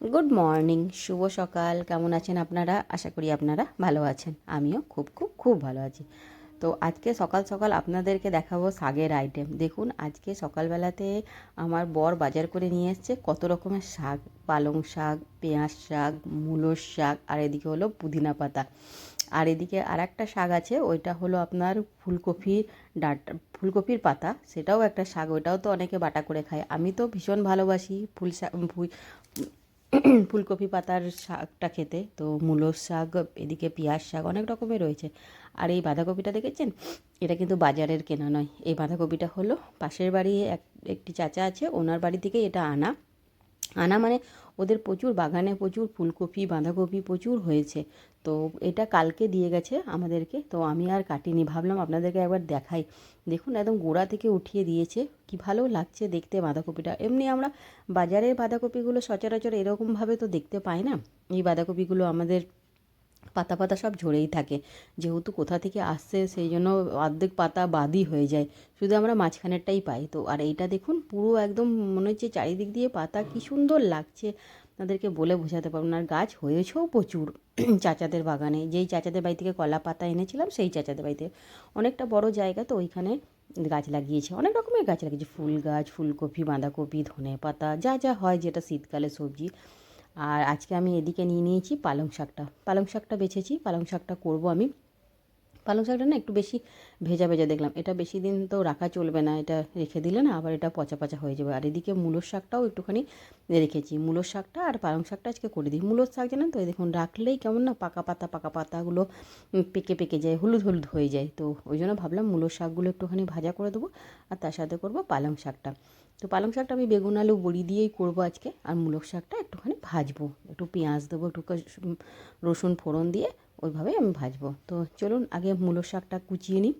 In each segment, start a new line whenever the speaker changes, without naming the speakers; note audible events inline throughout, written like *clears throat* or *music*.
Good morning শুভ সকাল। কেমন আছেন আপনারা? আশা করি আপনারা ভালো আছেন। আমিও খুব খুব খুব ভালো আছি। তো আজকে সকাল সকাল আপনাদেরকে দেখাবো শাকের আইটেম দেখুন, আজকে সকালবেলাতে আমার বর বাজার করে নিয়ে এসছে কত রকমের শাক। পালং শাক, পেঁয়াজ শাক মূলোর শাক, আর এদিকে হলো পুদিনা পাতা। আর এদিকে আর একটা শাক আছে, ওইটা হলো আপনার ফুলকপির ডাঁটা, ফুলকপির পাতা। সেটাও একটা শাক, ওইটাও তো অনেকে বাটা করে খায়। আমি তো ভীষণ ভালোবাসি ফুল শাক ফুলকপি পাতার শাকটা খেতে, তো মূলোর শাক, এদিকে পেঁয়াজ শাক অনেক রকমের রয়েছে। আর এই বাঁধাকপিটা দেখেছেন? এটা কিন্তু বাজারের কেনা নয়। এই বাঁধাকপিটা হলো পাশের বাড়ি এক, একটি চাচা আছে, ওনার বাড়ি থেকে এটা আনা। আনা মানে ওদের প্রচুর বাগানে প্রচুর ফুলকপি, বাঁধাকপি প্রচুর হয়েছে। তো এটা কালকে দিয়ে গেছে আমাদেরকে, তো আমি আর কাটিনি। ভাবলাম আপনাদেরকে একবার দেখাই। দেখুন একদম গোড়া থেকে উঠিয়ে দিয়েছে। কি ভালো লাগছে দেখতে বাঁধাকপিটা। এমনি আমরা বাজারের বাঁধাকপিগুলো সচরাচর এরকমভাবে তো দেখতে পাই না। এই বাঁধাকপিগুলো আমাদের পাতা পাতা সব ঝরেই থাকে। যেহেতু কোথা থেকে আসছে সেই জন্য অর্ধেক পাতা বাদই হয়ে যায়। শুধু আমরা মাঝখানেরটাই পাই। তো আর এইটা দেখুন, পুরো একদম মনে হচ্ছে চারিদিক দিয়ে পাতা কি সুন্দর লাগছে। আপনাদেরকে বলে বোঝাতে পারব না। আর গাছ হয়েছেও প্রচুর *clears throat* চাচাদের বাগানে। যেই চাচাদের বাড়ি থেকে কলা পাতা এনেছিলাম, সেই চাচাদের বাড়িতে। অনেকটা বড় জায়গা তো ওইখানে গাছ লাগিয়েছে। অনেক রকমের গাছ লাগিয়েছে। ফুল গাছ, ফুলকপি, বাঁধাকপি ধনে পাতা যা যা হয় যেটা শীতকালে সবজি। আর আজকে আমি এদিকে নিয়ে নিয়েছি পালং শাকটা। পালং শাকটা বেছেছি, পালং শাকটা করব আমি। পালং শাকটা না একটু বেশি ভেজা ভেজা দেখলাম। এটা বেশি দিন তো রাখা চলবে না, এটা রেখে দিলে না আবার এটা পচা পচা হয়ে যাবে। আর এদিকে মূলোর শাকটাও একটুখানি রেখেছি। মূলোর শাকটা আর পালং শাকটা আজকে করে দিই। মূলোর শাক জানেন তো দেখুন রাখলেই কেমন না পাকা পাতা, পাকা পাতাগুলো পেকে পেকে যায়, হলুদ হলুদ হয়ে যায়। তো ওই জন্য ভাবলাম মূলোর শাকগুলো একটুখানি ভাজা করে দেবো আর তার সাথে করব পালং শাকটা। তো পালং শাকটা আমি বেগুন, আলু, বড়ি দিয়েই করব আজকে। আর মূলক শাকটা একটুখানি ভাজবো। একটু পেঁয়াজ দেবো, একটু রসুন ফোড়ন দিয়ে ওইভাবেই আমি ভাজবো। তো চলুন আগে মূলক শাকটা কুচিয়ে নিই।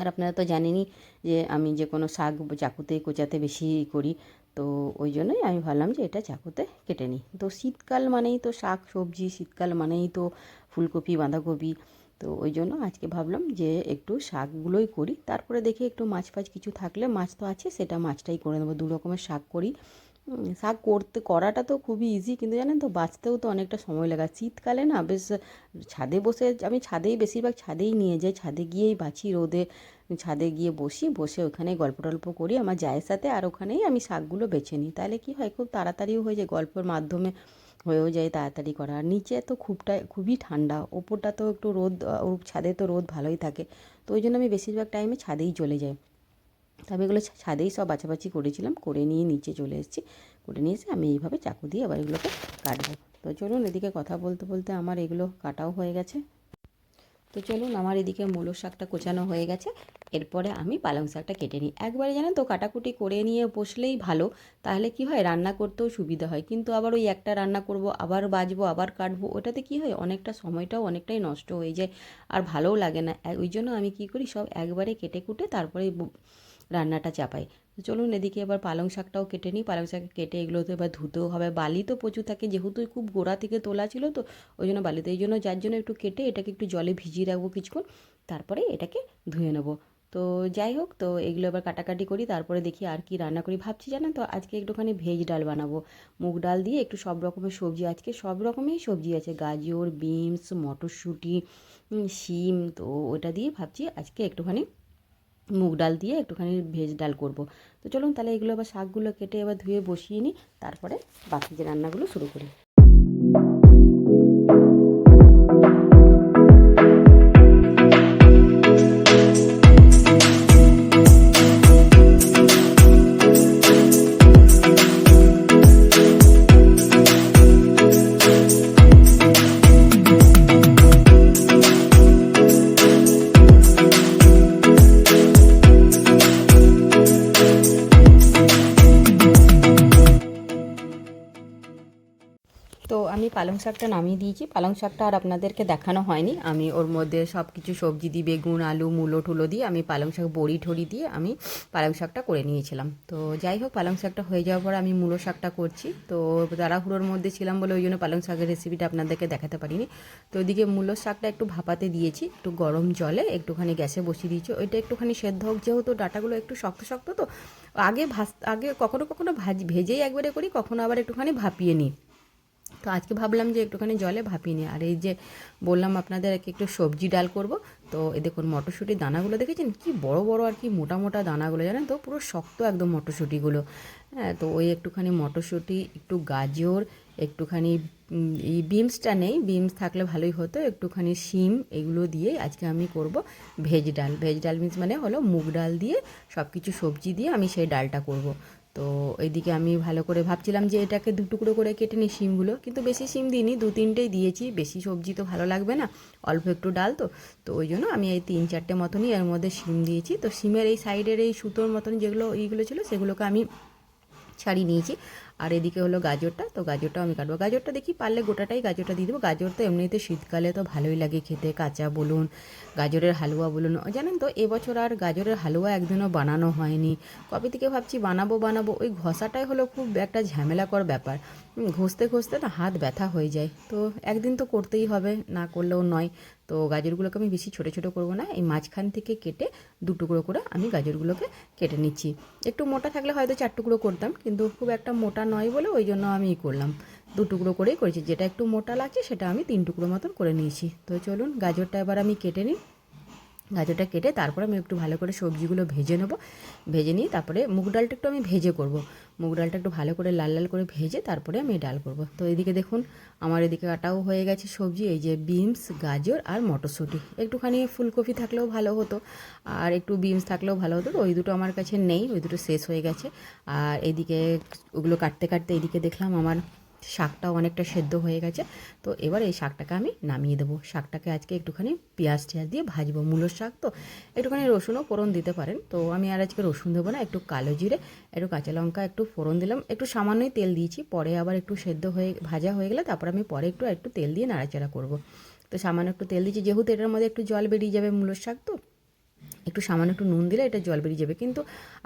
আর আপনারা তো জানেনই যে আমি যে কোনো শাক চাকুতে, কোচাতে বেশি করি। তো ওই জন্যই আমি ভাবলাম যে এটা চাকুতে কেটে নিই। তো শীতকাল মানেই তো শাক, সবজি, শীতকাল মানেই তো ফুলকপি, বাঁধাকপি তো ওই জন্য আজকে ভাবলাম যে একটু শাকগুলোই করি। তারপরে দেখি একটু মাছ ফাছ কিছু থাকলে মাছ তো আছে, সেটা মাছটাই করে নেব, দু রকমের শাক করি। শাক করতে, করাটা তো খুবই ইজি কিন্তু জানেন তো বাঁচতেও তো অনেকটা সময় লাগে। শীতকালে না বেশ ছাদে বসে, আমি ছাদেই, বেশিরভাগ ছাদেই নিয়ে যাই, ছাদে গিয়েই বাছি রোদে ছাদে গিয়ে বসি, বসে ওখানে গল্প টল্প করি, আমার জায়ের সাথে, আর ওখানেই আমি শাকগুলো বেছে নিই। তাহলে কি হয়, খুব তাড়াতাড়িও হয়ে যায় গল্পের মাধ্যমে। হয়েও যায় তাড়াতাড়ি করা। আর নিচে তো খুবটা, খুবই ঠান্ডা, ওপরটা তো একটু রোদ ছাদে তো রোদ ভালোই থাকে। তো ওই জন্য আমি বেশিরভাগ টাইমে ছাদেই চলে যাই। তো আমি এগুলো ছাদেই সব বাছাবাছি করেছিলাম, করে নিয়ে নিচে চলে এসেছি। করে নিয়ে এসে আমি এইভাবে চাকু দিয়ে আবার এগুলোকে কাটবো। তো চলুন এদিকে কথা বলতে বলতে আমার এগুলো কাটাও হয়ে গেছে। তো চলুন আমার এদিকে মূলো শাকটা কোচানো হয়ে গেছে। এরপরে আমি পালং শাকটা কেটে নিই। একবারে জানেন তো কাটাকুটি করে নিয়ে বসলেই ভালো, তাহলে কি হয়? রান্না করতেও সুবিধা হয়। কিন্তু আবার ওই একটা রান্না করব, আবার বাজবো, আবার কাটবো, ওটাতে কি হয়? অনেকটা সময়টাও অনেকটাই নষ্ট হয়ে যায় আর ভালোও লাগে না। ওই জন্য আমি কি করি? সব একবারে কেটে কুটে তারপরে রান্নাটা চাপাই। চলুন এদিকে এবার পালং শাকটাও কেটে নিই। পালং শাক কেটে এগুলো তো এবার ধুতেও হবে। বালি তো প্রচুর থাকে, যেহেতু খুব গোড়া থেকে তোলা ছিল তো, ওই জন্য বালিতে, এই জন্য যার জন্য একটু কেটে এটাকে একটু জলে ভিজিয়ে রাখব কিছুক্ষণ, তারপরে এটাকে ধুয়ে নেব। তো যাই হোক, তো এগুলো এবার কাটাকাটি করি, তারপরে দেখি আর কি রান্না করি। ভাবছি জানেন তো, আজকে একটুখানি ভেজ ডাল বানাবো। মুগ ডাল দিয়ে একটু সব রকমের সবজি, আজকে সব রকমেরই সবজি আছে। গাজর, বিনস, মটরশুঁটি শিম, তো ওটা দিয়ে ভাবছি আজকে একটুখানি মুগ ডাল দিয়ে একটুখানি ভেজ ডাল করব। তো চলুন তাহলে এগুলো আবার শাকগুলো কেটে এবার ধুয়ে বসিয়ে নিই, তারপরে বাকি যে রান্নাগুলো শুরু করি। শাকটা নামিয়ে দিয়েছি। পালং শাকটা আর আপনাদেরকে দেখানো হয়নি। আমি ওর মধ্যে সব কিছু সবজি দিই বেগুন, আলু, মূলো টুলো দিয়ে আমি পালং শাক, বড়ি, ঠড়ি দিয়ে আমি পালং শাকটা করে নিয়েছিলাম। তো যাই হোক, পালং শাকটা হয়ে যাওয়ার পর আমি মূলো শাকটা করছি। তো তাড়াহুড়োর মধ্যে ছিলাম বলে ওই জন্য পালং শাকের রেসিপিটা আপনাদেরকে দেখাতে পারিনি। তো ওইদিকে মূলো শাকটা একটু ভাপাতে দিয়েছি, একটু গরম জলে, একটুখানি গ্যাসে বসিয়ে দিয়েছি। ওইটা একটুখানি সেদ্ধ হোক, যেহেতু ডাটাগুলো একটু শক্ত শক্ত, তো আগে ভাজ, আগে কখনো কখনো ভাজ, ভেজেই একবারে করি, কখনো আবার একটুখানি ভাপিয়ে নিই। তো আজকে ভাবলাম যে একটুখানি জলে ভাপিয়ে নিই। আর এই যে বললাম আপনাদের একটু সবজি ডাল করব, তো এ দেখুন মটরশুঁটির দানাগুলো দেখেছেন? কি বড় বড় আর কি মোটা মোটা দানাগুলো, জানেন তো? পুরো শক্ত একদম মটরশুঁটিগুলো। হ্যাঁ তো ওই একটুখানি মটরশুঁটি, একটু গাজর, একটুখানি এই বিমসটা নেই বিমস থাকলে ভালোই হতো। একটুখানি শিম, এগুলো দিয়ে আজকে আমি করব ভেজ ডাল। ভেজ ডাল মিন্স মানে হলো মুগ ডাল দিয়ে সব কিছু সবজি দিয়ে আমি সেই ডালটা করব। তো এইদিকে আমি ভালো করে ভাবছিলাম যে এটাকে দু টুকরো করে কেটে নিই শিমগুলো। কিন্তু বেশি শিম দিইনি, দু তিনটেই দিয়েছি। বেশি সবজি তো ভালো লাগবে না, অল্প একটু ডাল তো। তো ওই জন্য আমি এই তিন চারটে মতনই এর মধ্যে শিম দিয়েছি। তো শিমের এই সাইডের এই সুতোর মতন যেগুলো এইগুলো ছিল, সেগুলোকে আমি ছাড়িয়ে নিয়েছি। আর এদিকে হলো গাজরটা, তো গাজরটাও আমি কাটবো। গাজরটা দেখি পারলে গোটাটাই গাজরটা দিয়ে দেবো। গাজর তো এমনিতে শীতকালে তো ভালোই লাগে খেতে, কাঁচা বলুন, গাজরের হালুয়া বলুন। জানেন তো, এবছর আর গাজরের হালুয়া একদিনও বানানো হয়নি। কবে থেকে ভাবছি বানাবো বানাবো? ওই ঘষাটাই হলো খুব একটা ঝামেলাকর ব্যাপার। ঘষতে ঘষতে না হাত ব্যথা হয়ে যায়। তো একদিন তো করতেই হবে, না করলেও নয়। তো গাজরগুলোকে আমি বেশি ছোটো ছোটো করব না। এই মাঝখান থেকে কেটে দু টুকরো করে আমি গাজরগুলোকে কেটে নিচ্ছি। একটু মোটা থাকলে হয়তো চার টুকরো করতাম, কিন্তু খুব একটা মোটা নয় বলে ওই জন্য আমি করলাম। দু টুকরো করেই করেছি। যেটা একটু মোটা লাগছে, সেটা আমি তিন টুকরো মতন করে নিয়েছি। তো চলুন, গাজরটা এবার আমি কেটে নিই। গাজরটা কেটে তারপরে আমি একটু ভালো করে সবজিগুলো ভেজে নেব। ভেজে নিয়ে তারপরে মুগ ডালটা একটু আমি ভেজে করব। মুগ ডালটা একটু ভালো করে লাল লাল করে ভেজে তারপরে আমি ডাল করব। তো এদিকে দেখুন, আমার এদিকে কাটাও হয়ে গেছে সবজি, এই যে বিনস, গাজর আর মটরশুঁটি। একটুখানি ফুলকপি থাকলেও ভালো হতো আর একটু বিনস থাকলেও ভালো হতো। তো ওই দুটো আমার কাছে নেই, ওই দুটো শেষ হয়ে গেছে। আর এদিকে ওগুলো কাটতে কাটতে এদিকে দেখলাম আমার শাকটাও অনেকটা সেদ্ধ হয়ে গেছে। তো এবার এই শাকটাকে আমি নামিয়ে দেবো। শাকটাকে আজকে একটুখানি পেঁয়াজ টেয়াজ দিয়ে ভাজবো, মূলোর শাক তো। একটুখানি রসুনও ফোড়ন দিতে পারেন। তো আমি আর আজকে রসুন দেবো না, একটু কালো জিরে, একটু কাঁচা লঙ্কা একটু ফোড়ন দিলাম। একটু সামান্যই তেল দিয়েছি, পরে আবার একটু সেদ্ধ হয়ে, ভাজা হয়ে গেলে তারপর আমি পরে একটু একটু তেল দিয়ে নাড়াচাড়া করব। তো সামান্য একটু তেল দিয়েছি, যেহেতু এটার মধ্যে একটু জল বেরিয়ে যাবে মূলোর শাক তো। একটু সামান্য একটু নুন দিলে এটা জল বেরিয়ে যাবে। কিন্তু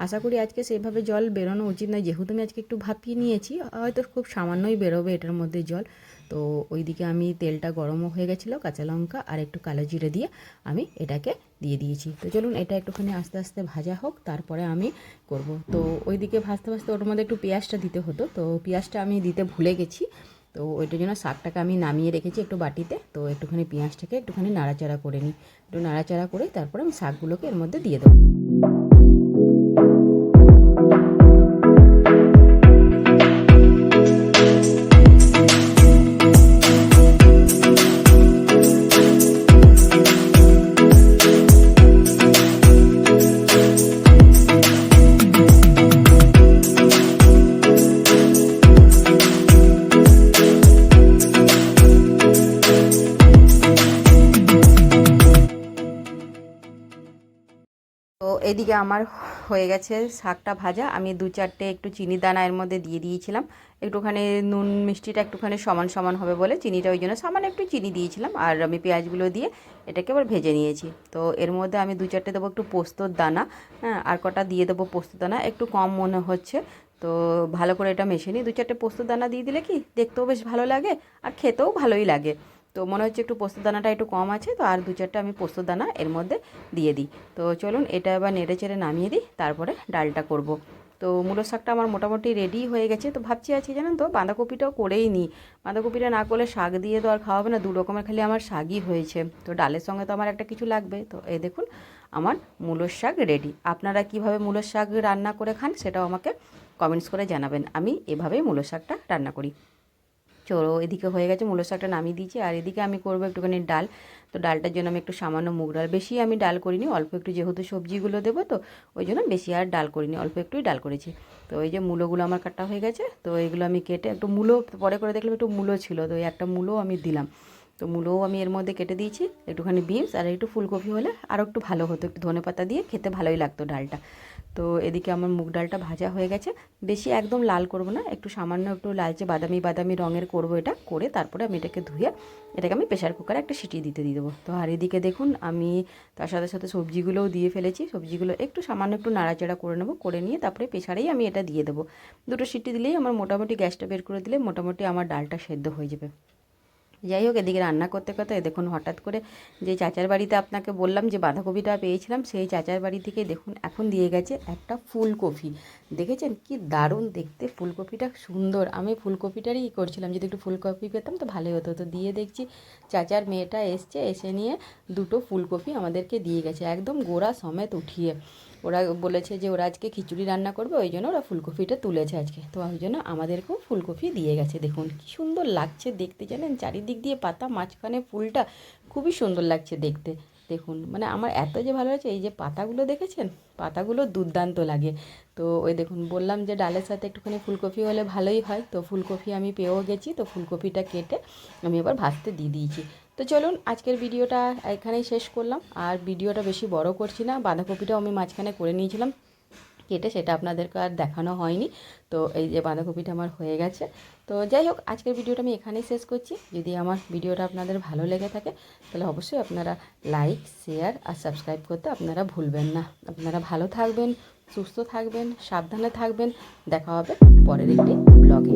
আশা করি আজকে সেভাবে জল বেরোনো উচিত নয়। যেহেতু আমি আজকে একটু ভাপিয়ে নিয়েছি, হয়তো খুব সামান্যই বেরোবে এটার মধ্যে জল। তো ওইদিকে আমি তেলটা গরমও হয়ে গেছিল, কাঁচা লঙ্কা আর একটু কালো জিরে দিয়ে আমি এটাকে দিয়ে দিয়েছি। তো চলুন এটা একটুখানি আস্তে আস্তে ভাজা হোক, তারপরে আমি করব। তো ওইদিকে ভাজতে ভাজতে ওটার মধ্যে একটু পেঁয়াজটা দিতে হতো। তো পেঁয়াজটা আমি দিতে ভুলে গেছি। তো ওইটার জন্য শাকটাকে আমি নামিয়ে রেখেছি একটু বাটিতে। তো একটুখানি পেঁয়াজটাকে একটুখানি নাড়াচাড়া করে নিই। একটু নাড়াচাড়া করে তারপর আমি শাকগুলোকে এর মধ্যে দিয়ে দেবো। এদিকে আমার হয়ে গেছে শাকটা ভাজা। আমি দু চারটে একটু চিনি দানা এর মধ্যে দিয়ে দিয়েছিলাম। একটুখানি নুন মিষ্টিটা একটুখানি সমান সমান হবে বলে চিনিটা ওই জন্য সামান্য একটু চিনি দিয়েছিলাম। আর আমি পেঁয়াজগুলো দিয়ে এটাকে আবার ভেজে নিয়েছি। তো এর মধ্যে আমি দু চারটে দেবো একটু পোস্তর দানা হ্যাঁ আর কটা দিয়ে দেবো পোস্ত দানা। একটু কম মনে হচ্ছে। তো ভালো করে এটা মেশে নিই। দু চারটে পোস্ত দানা দিয়ে দিলে কি দেখতেও বেশ ভালো লাগে আর খেতেও ভালোই লাগে। তো মনে হচ্ছে একটু পোস্ত দানাটা একটু কম আছে, তো আর দু চারটে আমি পোস্ত দানা এর মধ্যে দিয়ে দিই। তো চলুন এটা এবার নেড়ে চেড়ে নামিয়ে দিই, তারপরে ডালটা করব। তো মূলো শাকটা আমার মোটামুটি রেডি হয়ে গেছে, তো ভাবছি আছি জানেন তো বাঁধাকপিটাও করেই নিই। বাঁধাকপিটা না করলে শাক দিয়ে তো আর খাওয়াবে না, দু রকমের খালি আমার শাকই হয়েছে। তো ডালের সঙ্গে তো আমার একটা কিছু লাগবে, তো এই দেখুন আমার মূলোর শাক রেডি আপনারা কীভাবে মূলোর শাক রান্না করে খান সেটাও আমাকে কমেন্টস করে জানাবেন। আমি এভাবেই মূলো শাকটা রান্না করি। চলো এদিকে হয়ে গেছে, মূলো শাকটা নামিয়ে দিয়েছি। আর এদিকে আমি করব একটুখানি ডাল। তো ডালটার জন্য আমি একটু সামান্য মুগ ডাল। বেশি আমি ডাল করিনি, অল্প একটু যেহেতু সবজিগুলো দেবো তো ওই জন্য বেশি আর ডাল করিনি, অল্প একটুই ডাল করেছি। তো এই যে মূলোগুলো আমার কাটা হয়ে গেছে, তো এগুলো আমি কেটে একটু মূলো, পরে করে দেখলাম একটু মূলো ছিল, তো এই একটা মূলো আমি দিলাম। তো মূলোও আমি এর মধ্যে কেটে দিয়েছি, একটুখানি বিনস আর একটু ফুলকপি হলে আরও একটু ভালো হতো, একটু ধনে পাতা দিয়ে খেতে ভালোই লাগতো ডালটা। তো এদিকে আমার মুগ ডালটা ভাজা হয়ে গেছে। বেশি একদম লাল করব না, একটু সামান্য একটু লালচে বাদামি বাদামি রঙের করব এটা, করে তারপরে আমি এটাকে ধুয়ে এটাকে আমি প্রেশার কুকারে একটা সিটি দিতে দিয়ে দেবো। তো আর এদিকে দেখুন, আমি তার সাথে সাথে সবজিগুলোও দিয়ে ফেলেছি। সবজিগুলো একটু সামান্য একটু নাড়াচাড়া করে নেব, করে নিয়ে তারপরে প্রেশারেই আমি এটা দিয়ে দেবো। দুটো সিটি দিলেই আমার মোটামুটি গ্যাসটা বের করে দিলে মোটামুটি আমার ডালটা সেদ্ধ হয়ে যাবে। যাই হোক, এদিকে রান্না করতে করতে দেখুন, হঠাৎ করে যে চাচার বাড়িতে আপনাকে বললাম যে বাঁধাকপিটা পেয়েছিলাম, সেই চাচার বাড়ি থেকে দেখুন, এখন দিয়ে গেছে একটা ফুলকপি। দেখেছেন কি দারুণ দেখতে, ফুলকপিটা সুন্দর। আমি ফুলকপিটারই করছিলাম, যদি একটু ফুলকপি পেতাম তো ভালোই হতো। তো দিয়ে দেখছি চাচার মেয়েটা এসছে, এসে নিয়ে দুটো ফুলকপি আমাদেরকে দিয়ে গেছে, একদম গোড়া সমেত উঠিয়ে। ওরা বলেছে যে ওরা আজকে খিচুড়ি রান্না করবে, ওই জন্য ওরা ফুলকপিটা তুলেছে আজকে। তো ওই জন্য আমাদেরকেও ফুলকপি দিয়ে গেছে। দেখুন, কি সুন্দর লাগছে দেখতে, জানেন? চারিদিক দিয়ে পাতা, মাঝখানে ফুলটা খুবই সুন্দর লাগছে দেখতে। দেখুন মানে আমার এত যে ভালো লাগছে, এই যে পাতাগুলো দেখেছেন? পাতাগুলো দুর্দান্ত লাগে। তো ওই দেখুন, বললাম যে ডালের সাথে একটুখানি ফুলকপি হলে ভালোই হয়। তো ফুলকপি আমি পেয়েও গেছি, তো ফুলকপিটা কেটে আমি এবার ভাজতে দিয়ে দিয়েছি। তো চলুন, আজকের ভিডিওটা এখানেই শেষ করলাম। আর ভিডিওটা বেশি বড় করছি না, বাঁধাকপিটাও আমি মাঝখানে করে নিয়েছিলাম, কেটে সেটা আপনাদেরকে আর দেখানো হয়নি। তো এই যে বাঁধাকপিটা আমার হয়ে গেছে। তো যাই হোক, আজকের ভিডিওটা আমি এখানেই শেষ করছি। যদি আমার ভিডিওটা আপনাদের ভালো লেগে থাকে, তাহলে অবশ্যই আপনারা লাইক, শেয়ার আর সাবস্ক্রাইব করতে আপনারা ভুলবেন না। আপনারা ভালো থাকবেন, সুস্থ থাকবেন, সাবধানে থাকবেন। দেখা হবে পরের একটি ব্লগে।